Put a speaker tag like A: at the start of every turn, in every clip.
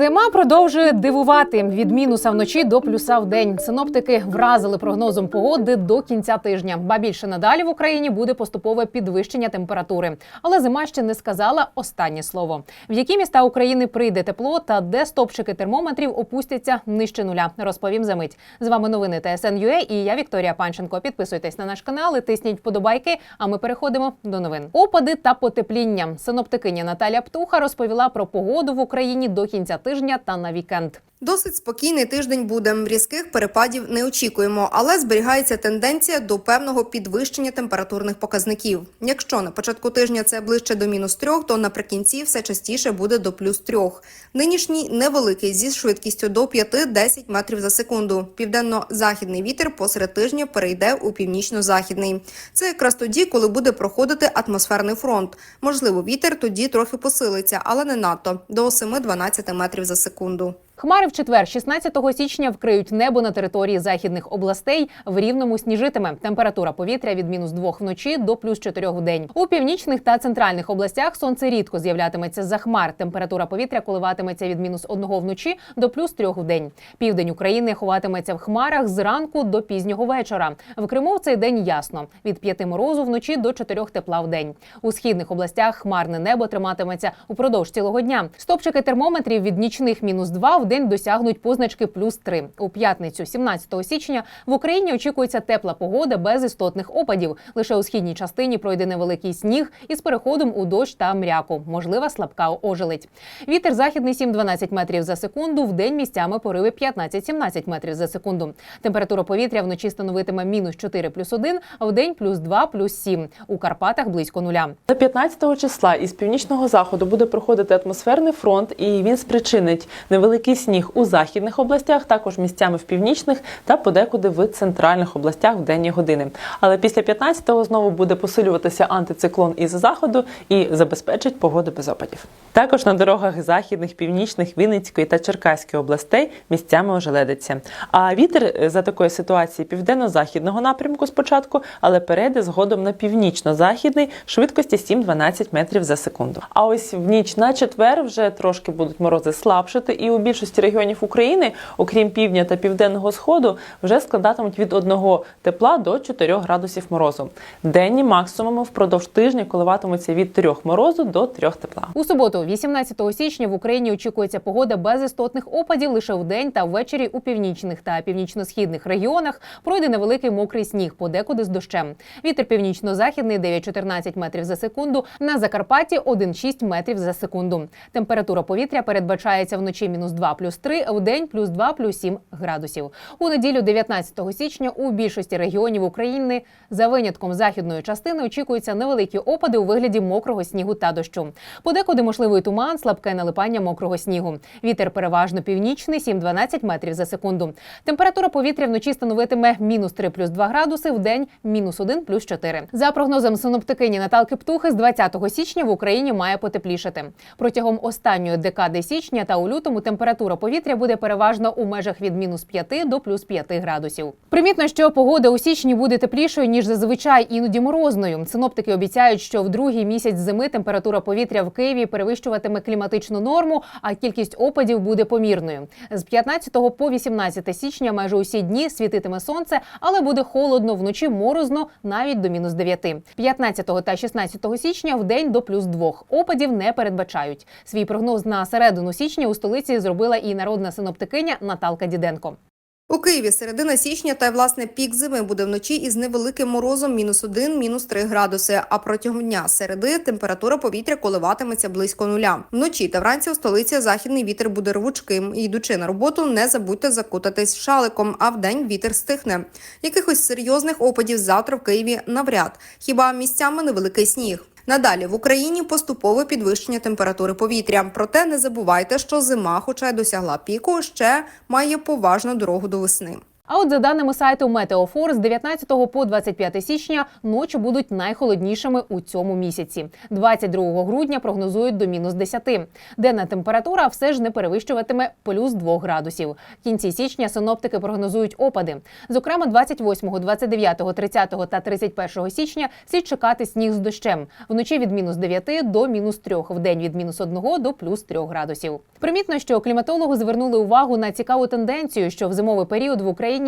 A: Зима продовжує дивувати від мінуса вночі до плюса в день. Синоптики вразили прогнозом погоди до кінця тижня. Ба більше надалі в Україні буде поступове підвищення температури. Але зима ще не сказала останнє слово. В які міста України прийде тепло та де стопчики термометрів опустяться нижче нуля. Розповім за мить. З вами новини ТСН.UA і я Вікторія Панченко. Підписуйтесь на наш канал, і тисніть вподобайки. А ми переходимо до новин. Опади та потепління. Синоптикиня Наталя Птуха розповіла про погоду в Україні до кінця тижня та на вікенд.
B: Досить спокійний тиждень буде. Різких перепадів не очікуємо, але зберігається тенденція до певного підвищення температурних показників. Якщо на початку тижня це ближче до мінус трьох, то наприкінці все частіше буде до плюс трьох. Нинішній невеликий зі швидкістю до 5-10 метрів за секунду. Південно-західний вітер посеред тижня перейде у північно-західний. Це якраз тоді, коли буде проходити атмосферний фронт. Можливо, вітер тоді трохи посилиться, але не надто до 7-12 метрів за секунду.
A: Хмари в четвер, 16 січня, вкриють небо на території західних областей. В рівному сніжитиме. Температура повітря від мінус 2 вночі до плюс 4 в день. У північних та центральних областях сонце рідко з'являтиметься за хмар. Температура повітря коливатиметься від мінус 1 вночі до плюс 3 в день. Південь України ховатиметься в хмарах зранку до пізнього вечора. В Криму в цей день ясно від 5 морозу вночі до 4 тепла в день. У східних областях хмарне небо триматиметься упродовж цілого дня. Стопчики термометрів від нічних мінус 2 в день досягнуть позначки плюс 3. У п'ятницю, 17 січня, в Україні очікується тепла погода без істотних опадів. Лише у східній частині пройде невеликий сніг із переходом у дощ та мряку. Можлива слабка ожеледь. Вітер західний 7-12 метрів за секунду. В день місцями пориви 15-17 метрів за секунду. Температура повітря вночі становитиме мінус 4 плюс 1, а в день плюс 2 плюс 7. У Карпатах близько нуля.
C: До 15 числа із північного заходу буде проходити атмосферний фронт, і він спричинить невеликий сніг у західних областях, також місцями в північних та подекуди в центральних областях в денні години. Але після 15-го знову буде посилюватися антициклон із заходу і забезпечить погоду без опадів. Також на дорогах західних, північних, Вінницької та Черкаської областей місцями ожеледиться. А вітер е, за такої ситуації південно-західного напрямку спочатку, але перейде згодом на північно-західний швидкості 7-12 метрів за секунду. А ось в ніч на четвер вже трошки будуть морози слабшити, і у більшості регіонів України, окрім півдня та південного сходу, вже складатимуть від 1 тепла до 4 градусів морозу. Денні максимуми впродовж тижня коливатимуться від 3 морозу до 3 тепла.
A: У суботу, 18 січня, в Україні очікується погода без істотних опадів лише вдень та ввечері у північних та північно-східних регіонах пройде невеликий мокрий сніг, подекуди з дощем. Вітер північно-західний 9-14 метрів за секунду. На Закарпатті 1-6 метрів за секунду. Температура повітря передбачається вночі мінус 2 плюс 3, а вдень плюс 2 плюс 7 градусів. У неділю, 19 січня, у більшості регіонів України за винятком західної частини очікуються невеликі опади у вигляді мокрого снігу та дощу. Подекуди можливий туман, слабке налипання мокрого снігу. Вітер переважно північний 7-12 метрів за секунду. Температура повітря вночі становитиме мінус 3 плюс 2 градуси, в день мінус 1 плюс 4. За прогнозом синоптикині Наталки Птухи, з 20 січня в Україні має потеплішати. Протягом останньої декади січня та у лютому температура повітря буде переважно у межах від мінус 5 до плюс 5 градусів. Примітно, що погода у січні буде теплішою ніж зазвичай, іноді морозною. Синоптики обіцяють, що в другий місяць зими температура повітря в Києві перевищуватиме кліматичну норму, а кількість опадів буде помірною. З 15 по 18 січня майже усі дні світитиме сонце, але буде холодно вночі морозно навіть до мінус 9. 15 та 16 січня в день до плюс 2. Опадів не передбачають. Свій прогноз на середину січня у столиці зробила і народна синоптикиня Наталка Діденко.
B: У Києві середина січня та власне пік зими буде вночі із невеликим морозом мінус 1, мінус 3 градуси. А протягом дня середи температура повітря коливатиметься близько нуля. Вночі та вранці у столиці західний вітер буде рвучким. Йдучи на роботу, не забудьте закутатись шаликом, а вдень вітер стихне. Якихось серйозних опадів завтра в Києві навряд. Хіба місцями невеликий сніг. Надалі в Україні поступове підвищення температури повітря. Проте не забувайте, що зима, хоча й досягла піку, ще має поважну дорогу до весни.
A: А от за даними сайту Метеофор, з 19 по 25 січня ночі будуть найхолоднішими у цьому місяці. 22 грудня прогнозують до мінус 10. Денна температура все ж не перевищуватиме плюс 2 градусів. В кінці січня синоптики прогнозують опади. Зокрема, 28, 29, 30 та 31 січня слід чекати сніг з дощем. Вночі від мінус 9 до мінус 3, вдень від мінус 1 до плюс 3 градусів. Примітно, що кліматологи звернули увагу на цікаву тенденцію, що в зимовий період в Україні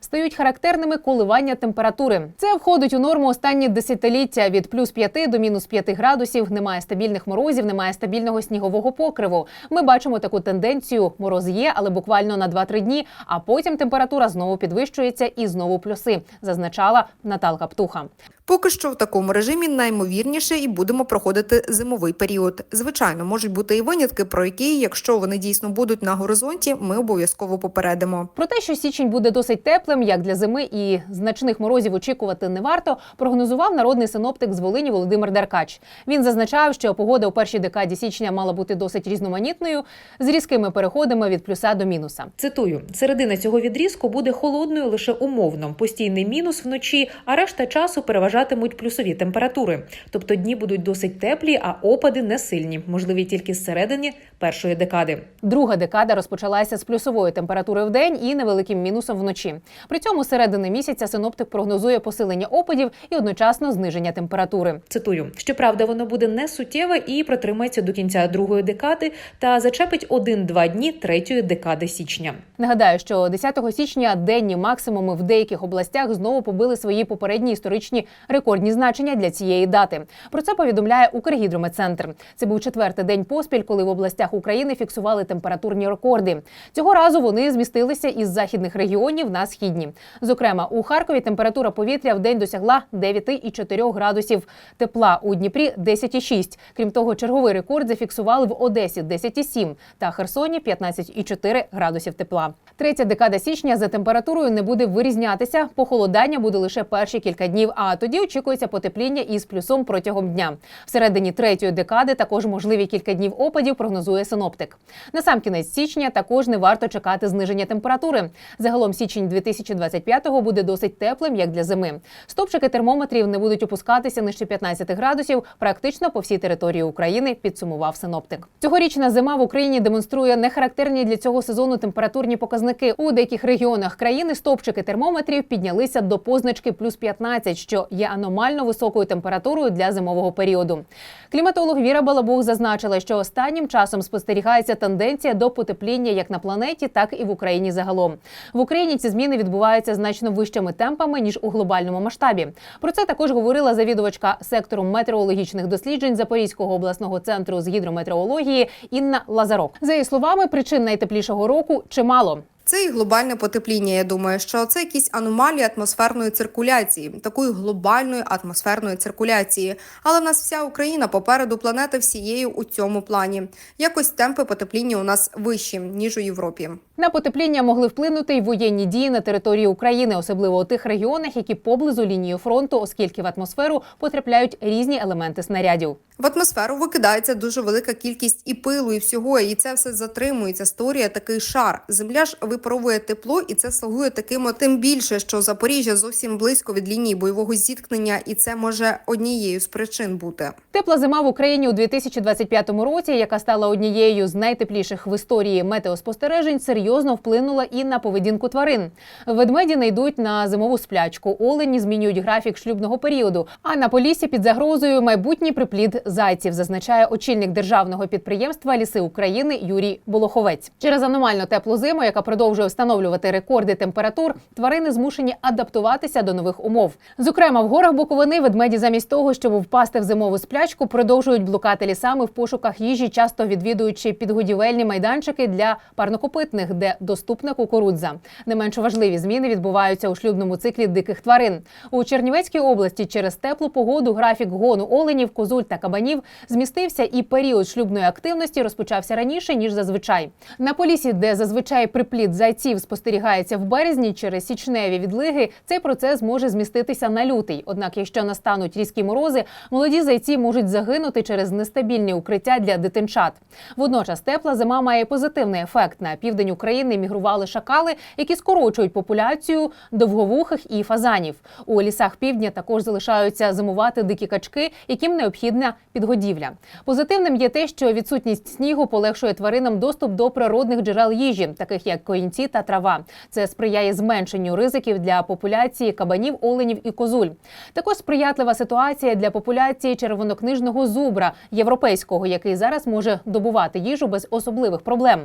A: стають характерними коливання температури. Це входить у норму останні десятиліття від плюс 5 до мінус 5 градусів. Немає стабільних морозів, немає стабільного снігового покриву. Ми бачимо таку тенденцію. Мороз є, але буквально на 2-3 дні. А потім температура знову підвищується і знову плюси, зазначала Наталка Птуха.
B: Поки що в такому режимі наймовірніше і будемо проходити зимовий період. Звичайно, можуть бути і винятки, про які, якщо вони дійсно будуть на горизонті, ми обов'язково попередимо.
A: Про те, що січень буде досить теплим, як для зими, і значних морозів очікувати не варто, прогнозував народний синоптик з Волині Володимир Деркач. Він зазначав, що погода у першій декаді січня мала бути досить різноманітною з різкими переходами від плюса до мінуса.
D: Цитую: середина цього відрізку буде холодною лише умовно, постійний мінус вночі, а решта часу переважатимуть плюсові температури. Тобто дні будуть досить теплі, а опади не сильні, можливі тільки з середини першої декади.
A: Друга декада розпочалася з плюсової температури в день і невеликим мінусом вночі. При цьому середини місяця синоптик прогнозує посилення опадів і одночасно зниження температури.
D: Цитую: щоправда, воно буде не суттєве і протримається до кінця другої декади та зачепить один-два дні третьої декади січня.
A: Нагадаю, що 10 січня денні максимуми в деяких областях знову побили свої попередні історичні рекордні значення для цієї дати. Про це повідомляє Укргідрометцентр. Це був четвертий день поспіль, коли в областях України фіксували температурні рекорди. Цього разу вони змістилися із західних регіонів на східні. Зокрема, у Харкові температура повітря в день досягла 9,4 градусів тепла. У Дніпрі 10,6. Крім того, черговий рекорд зафіксували в Одесі 10,7 та Херсоні 15,4 градусів тепла. Третя декада січня за температурою не буде вирізнятися. Похолодання буде лише перші кілька днів. А тоді очікується потепління із плюсом протягом дня. Всередині третьої декади також можливі кілька днів опадів. Прогнозує синоптик. На сам кінець січня також не варто чекати зниження температури. Загалом січень 2025-го буде досить теплим, як для зими. Стопчики термометрів не будуть опускатися нижче 15 градусів практично по всій території України. Підсумував синоптик. Цьогорічна зима в Україні демонструє нехарактерні для цього сезону температурні показники. У деяких регіонах країни стопчики термометрів піднялися до позначки плюс 15, що є аномально високою температурою для зимового періоду. Кліматолог Віра Балабух зазначила, що останнім часом спостерігається тенденція до потепління як на планеті, так і в Україні загалом. В Україні ці зміни відбуваються значно вищими темпами ніж у глобальному масштабі. Про це також говорила завідувачка сектору метеорологічних досліджень Запорізького обласного центру з гідрометеорології Інна Лазарок. За її словами, причин найтеплішого року чимало.
B: Це і глобальне потепління. Я думаю, що це якісь аномалії атмосферної циркуляції, такої глобальної атмосферної циркуляції. Але в нас вся Україна попереду планети всією у цьому плані. Якось темпи потепління у нас вищі ніж у Європі.
A: На потепління могли вплинути й воєнні дії на території України, особливо у тих регіонах, які поблизу лінії фронту, оскільки в атмосферу потрапляють різні елементи снарядів.
B: В атмосферу викидається дуже велика кількість і пилу, і всього, і це все затримується. Створює такий шар. Земля ж випаровує тепло, і це слугує таким, тим більше, що Запоріжжя зовсім близько від лінії бойового зіткнення, і це може однією з причин бути.
A: Тепла зима в Україні у 2025 році, яка стала однією з найтепліших в історії метеоспостережень, серйозно вплинула і на поведінку тварин. Ведмеді не йдуть на зимову сплячку, олені змінюють графік шлюбного періоду. А на полісі під загрозою майбутній приплід зайців, зазначає очільник державного підприємства Ліси України Юрій Болоховець. Через аномально теплу зиму, яка продовжує встановлювати рекорди температур, тварини змушені адаптуватися до нових умов. Зокрема, в горах Буковини ведмеді замість того, щоб впасти в зимову сплячку, продовжують блукати лісами в пошуках їжі, часто відвідуючи підгодівельні майданчики для парнокопитних, де доступна кукурудза. Не менш важливі зміни відбуваються у шлюбному циклі диких тварин. У Чернівецькій області через теплу погоду графік гону оленів, козуль та кабанів змістився, і період шлюбної активності розпочався раніше ніж зазвичай. На полісі, де зазвичай приплід зайців спостерігається в березні через січневі відлиги, цей процес може зміститися на лютий. Однак, якщо настануть різкі морози, молоді зайці можуть загинути через нестабільні укриття для дитинчат. Водночас тепла зима має позитивний ефект на південь України. України мігрували шакали, які скорочують популяцію довговухих і фазанів. У лісах півдня також залишаються зимувати дикі качки, яким необхідна підгодівля. Позитивним є те, що відсутність снігу полегшує тваринам доступ до природних джерел їжі, таких як коїнці та трава. Це сприяє зменшенню ризиків для популяції кабанів, оленів і козуль. Також сприятлива ситуація для популяції червонокнижного зубра європейського, який зараз може добувати їжу без особливих проблем.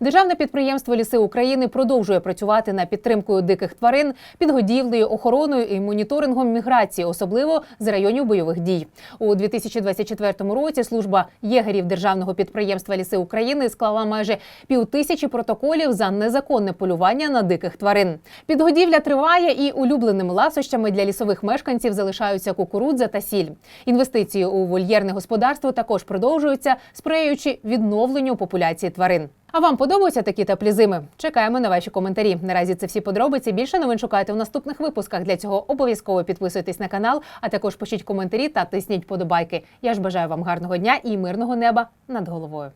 A: Державне підприємство Ліси України продовжує працювати над підтримкою диких тварин, підгодівлею, охороною і моніторингом міграції, особливо з районів бойових дій. У 2024 році служба єгерів державного підприємства Ліси України склала майже півтисячі протоколів за незаконне полювання на диких тварин. Підгодівля триває і улюбленими ласощами для лісових мешканців залишаються кукурудза та сіль. Інвестиції у вольєрне господарство також продовжуються, сприяючи відновленню популяції тварин. А вам подобаються такі теплі зими? Чекаємо на ваші коментарі. Наразі це всі подробиці. Більше новин шукайте в наступних випусках. Для цього обов'язково підписуйтесь на канал, а також пишіть коментарі та тисніть подобайки. Я ж бажаю вам гарного дня і мирного неба над головою.